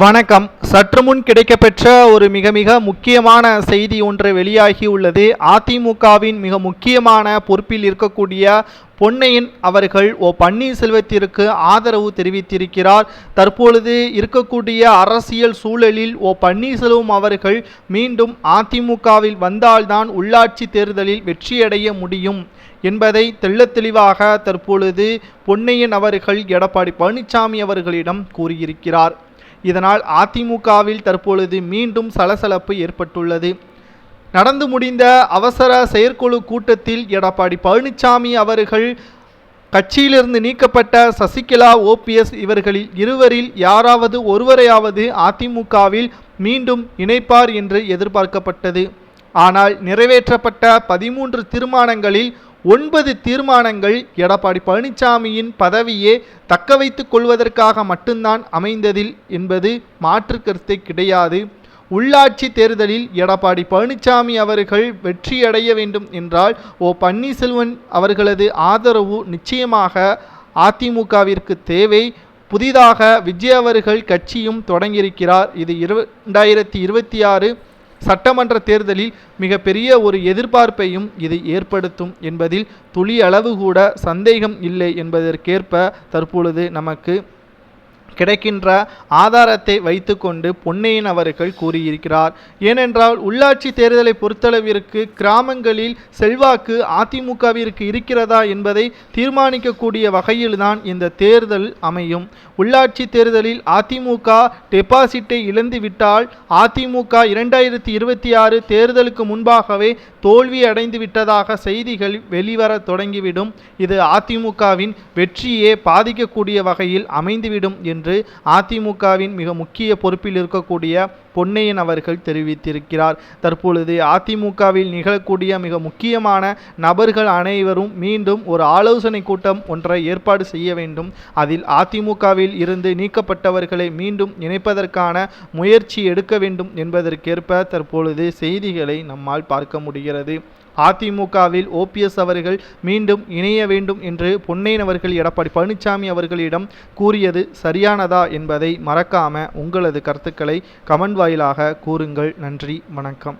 வணக்கம். சற்று முன் கிடைக்கப்பெற்ற ஒரு மிக மிக முக்கியமான செய்தி ஒன்று வெளியாகி உள்ளது. அதிமுகவின் மிக முக்கியமான பொறுப்பில் இருக்கக்கூடிய பொன்னையன் அவர்கள் ஓ பன்னீர்செல்வத்திற்கு ஆதரவு தெரிவித்திருக்கிறார். தற்பொழுது இருக்கக்கூடிய அரசியல் சூழலில் ஓ பன்னீர்செல்வம் அவர்கள் மீண்டும் அதிமுகவில் வந்தால்தான் உள்ளாட்சி தேர்தலில் வெற்றியடைய முடியும் என்பதை தெள்ள தெளிவாக தற்பொழுது பொன்னையன் அவர்கள் எடப்பாடி பழனிசாமி அவர்களிடம் கூறியிருக்கிறார். இதனால் அதிமுகவில் தற்பொழுது மீண்டும் சலசலப்பு ஏற்பட்டுள்ளது. நடந்து முடிந்த அவசர செயற்குழு கூட்டத்தில் எடப்பாடி பழனிசாமி அவர்கள் கட்சியிலிருந்து நீக்கப்பட்ட சசிகலா ஓபிஎஸ் இவர்களில் இருவரில் யாராவது ஒருவரையாவது அதிமுகவில் மீண்டும் இணைப்பார் என்று எதிர்பார்க்கப்பட்டது. ஆனால் நிறைவேற்றப்பட்ட பதிமூன்று தீர்மானங்களில் ஒன்பது தீர்மானங்கள் எடப்பாடி பழனிசாமியின் பதவியே தக்க வைத்து கொள்வதற்காக மட்டும்தான் அமைந்ததில் என்பது மாற்று கருத்தை கிடையாது. உள்ளாட்சி தேர்தலில் எடப்பாடி பழனிசாமி அவர்கள் வெற்றியடைய வேண்டும் என்றால் ஓ பன்னீர்செல்வன் அவர்களது ஆதரவு நிச்சயமாக அதிமுகவிற்கு தேவை. புதிதாக விஜய் அவர்கள் கட்சியும் தொடங்கியிருக்கிறார். இது இரண்டாயிரத்தி இருபத்தி ஆறு சட்டமன்ற தேர்தலில் மிகப்பெரிய ஒரு எதிர்பார்ப்பையும் இது ஏற்படுத்தும் என்பதில் துளி அளவு கூட சந்தேகம் இல்லை என்பதற்கேற்ப தற்பொழுது நமக்கு கிடைக்கின்ற ஆதாரத்தை வைத்துக்கொண்டு பொன்னையன் அவர்கள் கூறியிருக்கிறார். ஏனென்றால் உள்ளாட்சி தேர்தலை பொறுத்தளவிற்கு கிராமங்களில் செல்வாக்கு அதிமுகவிற்கு இருக்கிறதா என்பதை தீர்மானிக்கக்கூடிய வகையில்தான் இந்த தேர்தல் அமையும். உள்ளாட்சி தேர்தலில் அதிமுக டெபாசிட்டை இழந்துவிட்டால் அதிமுக இரண்டாயிரத்தி இருபத்தி ஆறு தேர்தலுக்கு முன்பாகவே தோல்வி அடைந்து விட்டதாக செய்திகள் வெளிவர தொடங்கிவிடும். இது அதிமுகவின் வெற்றியே பாதிக்கக்கூடிய வகையில் அமைந்துவிடும் என்று என்று அதிமுகவின் மிக முக்கிய பொறுப்பில் இருக்கக்கூடிய பொன்னையன் அவர்கள் தெரிவித்திருக்கிறார். தற்பொழுது அதிமுகவில் நிகழக்கூடிய மிக முக்கியமான நபர்கள் அனைவரும் மீண்டும் ஒரு ஆலோசனை கூட்டம் ஒன்றை ஏற்பாடு செய்ய வேண்டும். அதில் அதிமுகவில் இருந்து நீக்கப்பட்டவர்களை மீண்டும் இணைப்பதற்கான முயற்சி எடுக்க வேண்டும் என்பதற்கேற்ப தற்பொழுது செய்திகளை நம்மால் பார்க்க முடிகிறது. அதிமுகவில் ஓபிஎஸ் அவர்கள் மீண்டும் இணைய வேண்டும் என்று பொன்னையன் அவர்கள் எடப்பாடி பழனிசாமி அவர்களிடம் கூறியது சரியானதா என்பதை மறக்காம உங்களது கருத்துக்களை கமெண்ட் வாயிலாக கூறுங்கள். நன்றி வணக்கம்.